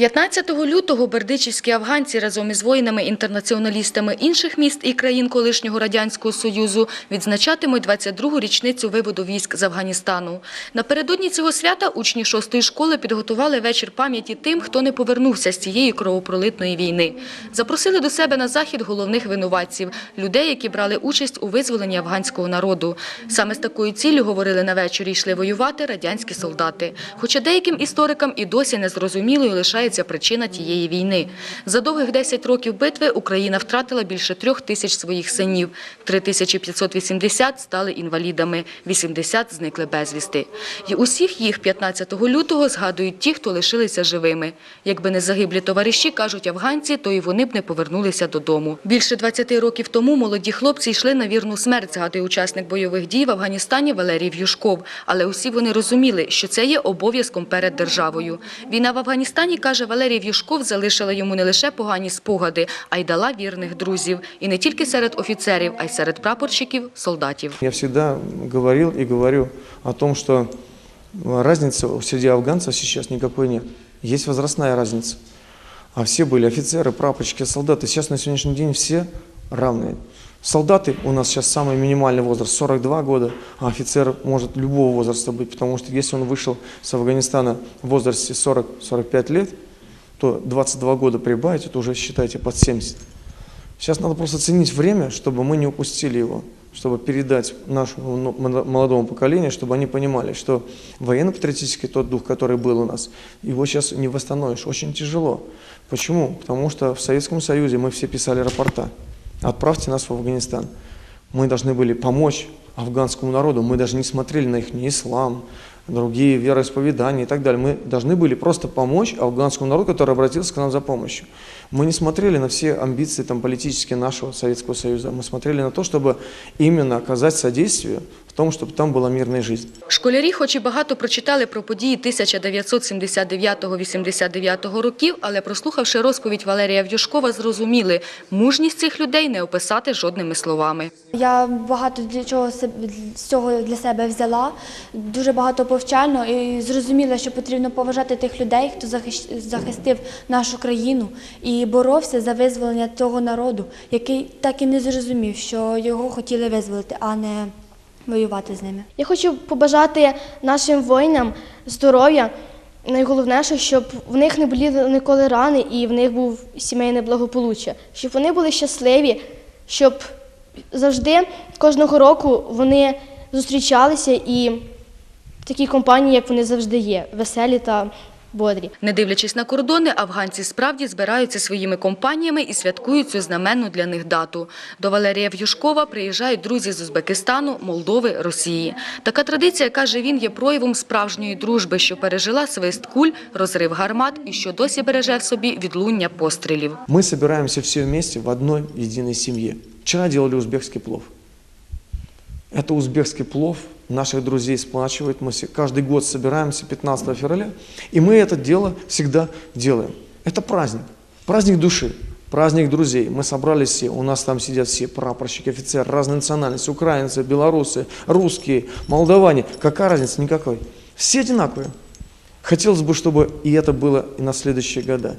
15 лютого бердичівські афганці разом із воїнами-інтернаціоналістами інших міст і країн колишнього Радянського Союзу відзначатимуть 22-гу річницю виводу військ з Афганістану. Напередодні цього свята учні шостої школи підготували вечір пам'яті тим, хто не повернувся з цієї кровопролитної війни. Запросили до себе на захід головних винуватців – людей, які брали участь у визволенні афганського народу. Саме з такою ціллю, говорили на вечорі, йшли воювати радянські солдати. Хоча деяким історикам і досі незрозумілою лишається причина тієї війни. За довгих 10 років битви Україна втратила більше трьох тисяч своїх синів. 3580 стали інвалідами, 80 зникли безвісти. І усіх їх 15 лютого згадують ті, хто лишилися живими. Якби не загиблі товариші, кажуть афганці, то і вони б не повернулися додому. Більше 20 років тому молоді хлопці йшли на вірну смерть, згадує учасник бойових дій в Афганістані Валерій В'юшков. Але усі вони розуміли, що це є обов'язком перед державою. Війна в Афганістані, каже Валерій В'юшков, залишила йому не лише погані спогади, а й дала вірних друзів. І не тільки серед офіцерів, а й серед прапорщиків, солдатів. Я всегда говорил и говорю о том, что разницы среди афганцев сейчас никакой нет. Есть возрастная разница. А все были офицеры, прапорщики, солдаты. Сейчас на сегодняшний день все равные. Солдаты у нас сейчас самый минимальный возраст 42 года, а офицер может любого возраста быть, потому что если он вышел с Афганистана в возрасте 40-45 лет, то 22 года прибавить, это уже считайте под 70. Сейчас надо просто ценить время, чтобы мы не упустили его, чтобы передать нашему молодому поколению, чтобы они понимали, что военно-патриотический тот дух, который был у нас, его сейчас не восстановишь. Очень тяжело. Почему? Потому что в Советском Союзе мы все писали рапорта. Отправьте нас в Афганистан. Мы должны были помочь афганскому народу. Мы даже не смотрели на их ни ислам, другие вероисповедания и так далее. Мы должны были просто помочь афганскому народу, который обратился к нам за помощью. Мы не смотрели на все амбиции там, политические нашего Советского Союза. Мы смотрели на то, чтобы именно оказать содействие в том, чтобы там была мирная жизнь. Школярі, хоч і багато прочитали про події 1979-89 років, але прослухавши розповідь Валерія В'юшкова, зрозуміли, мужність цих людей не описати жодними словами. Я багато для чого з цього для себе взяла, дуже багато повчально і зрозуміла, що потрібно поважати тих людей, хто захищ- захистив нашу країну і боровся за визволення того народу, який так і не зрозумів, що його хотіли визволити, а не воювати з ними. Я хочу побажати нашим воїнам здоров'я. Найголовніше, щоб в них не боліли ніколи рани і в них був сімейне благополуччя, щоб вони були щасливі, щоб завжди кожного року вони зустрічалися і такі компанії, як вони завжди є, веселі та бодрі. Не дивлячись на кордони, афганці справді збираються своїми компаніями і святкують цю знаменну для них дату. До Валерія В'юшкова приїжджають друзі з Узбекистану, Молдови, Росії. Така традиція, каже він, є проявом справжньої дружби, що пережила свист куль, розрив гармат і що досі береже в собі відлуння пострілів. Мы собираемся все вместе в одной единой семье. Вчера делали узбекский плов. Это узбекский плов наших друзей сплачивает. Мы каждый год собираемся 15 февраля, и мы это дело всегда делаем. Это праздник, праздник души, праздник друзей. Мы собрались все, у нас там сидят все прапорщики, офицеры, разные национальности, украинцы, белорусы, русские, молдаване. Какая разница? Никакой. Все одинаковые. Хотелось бы, чтобы и это было и на следующие года.